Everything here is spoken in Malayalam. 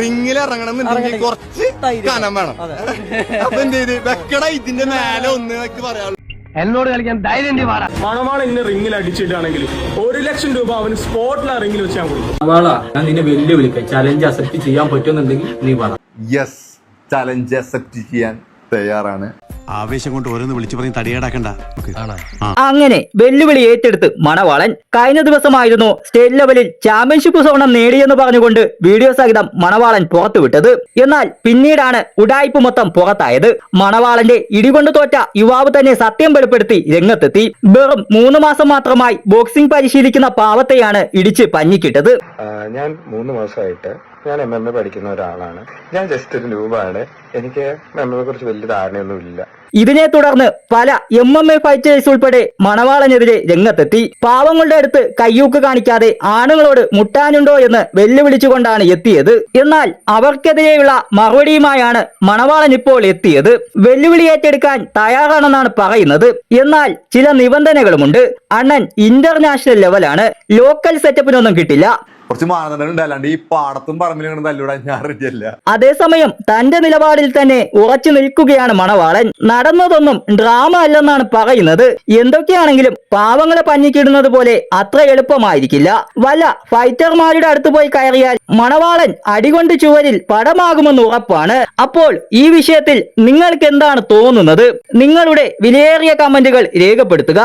റിങ്ങിൽ ഇറങ്ങണം എന്നുണ്ടെങ്കിൽ കുറച്ച് കനം വേണം. അപ്പൊ എന്ത് ചെയ്ത്? വെക്കട ഇതിന്റെ മേലെ ഒന്ന് എനിക്ക് പറയാനുള്ളൂ എന്നോട് കളിക്കാൻ ധൈര്യം മണമാള ഇന്ന് റിംഗിൽ അടിച്ചിട്ടാണെങ്കിൽ ഒരു ലക്ഷം രൂപ അവന് സ്പോട്ടിൽ ആ റിങ്ങിൽ വെച്ച് ഞാൻ കൊടുക്കും. വാള ഞാൻ നിന്നെ വെല്ലുവിളിക്കാം. ചലഞ്ച് അക്സെപ്റ്റ് ചെയ്യാൻ പറ്റുമെന്നുണ്ടെങ്കിൽ നീ പറ യെസ് ചലഞ്ച് അക്സെപ്റ്റ് ചെയ്യാൻ തയ്യാറാണ്. ആവേശം കൊണ്ട് ഓരോന്ന് വിളിച്ചു പറഞ്ഞ് തടിയേടാക്കണ്ട. അങ്ങനെ വെല്ലുവിളി ഏറ്റെടുത്ത് മണവാളൻ കഴിഞ്ഞ ദിവസമായിരുന്നു സ്റ്റേറ്റ് ലെവലിൽ ചാമ്പ്യൻഷിപ്പ് സ്വർണം നേടിയെന്ന് പറഞ്ഞുകൊണ്ട് വീഡിയോ സഹിതം മണവാളൻ പുറത്തുവിട്ടത് എന്നാൽ പിന്നീടാണ് ഉടായ്പ മൊത്തം പുറത്തായത്. മണവാളന്റെ ഇടികൊണ്ട് തോറ്റ യുവാവ് തന്നെ സത്യം വെളിപ്പെടുത്തി രംഗത്തെത്തി. വെറും മൂന്ന് മാസം മാത്രമായി ബോക്സിംഗ് പരിശീലിക്കുന്ന പാവത്തെയാണ് ഇടിച്ച് പഞ്ഞിക്കിട്ടത്. ഞാൻ മൂന്ന് മാസമായിട്ട് ഞാൻ എം എം എ പഠിക്കുന്ന ഒരാളാണ്. ഞാൻ ജസ്റ്റ് ഒരു രൂപമാണ് എനിക്ക് എം എം എ കുറിച്ച് വലിയ ധാരണയൊന്നുമില്ല ഇതിനെ തുടർന്ന് പല എം എം എ ഫൈറ്റേഴ്സ് ഉൾപ്പെടെ മണവാളനെതിരെ രംഗത്തെത്തി. പാവങ്ങളുടെ അടുത്ത് കയ്യൂക്ക് കാണിക്കാതെ ആണുങ്ങളോട് മുട്ടാനുണ്ടോ എന്ന് വെല്ലുവിളിച്ചുകൊണ്ടാണ് എത്തിയത്. എന്നാൽ അവർക്കെതിരെയുള്ള മറുപടിയുമായാണ് മണവാളൻ ഇപ്പോൾ എത്തിയത്. വെല്ലുവിളി ഏറ്റെടുക്കാൻ തയ്യാറാണെന്നാണ് പറയുന്നത്. എന്നാൽ ചില നിബന്ധനകളുമുണ്ട്. അണ്ണൻ ഇന്റർനാഷണൽ ലെവലാണ്. ലോക്കൽ സെറ്റപ്പിനൊന്നും കിട്ടില്ല. കുറച്ച് മാനദണ്ഡം ഈ പാടത്തും പറമ്പിലും ഞാൻ റെഡിയല്ല അതേസമയം തന്റെ നിലപാടിൽ തന്നെ ഉറച്ചു നിൽക്കുകയാണ് മണവാളൻ. നടന്നതൊന്നും ഡ്രാമ അല്ലെന്നാണ് പറയുന്നത്. എന്തൊക്കെയാണെങ്കിലും പാവങ്ങളെ പഞ്ഞിക്കിടുന്നത് പോലെ അത്ര എളുപ്പമായിരിക്കില്ല. വല്ല ഫൈറ്റർമാരുടെ അടുത്ത് പോയി കയറിയാൽ മണവാളൻ അടികൊണ്ട് ചുവരിൽ പടമാകുമെന്ന് ഉറപ്പാണ്. അപ്പോൾ ഈ വിഷയത്തിൽ നിങ്ങൾക്ക് എന്താണ് തോന്നുന്നത്? നിങ്ങളുടെ വിലയേറിയ കമന്റുകൾ രേഖപ്പെടുത്തുക.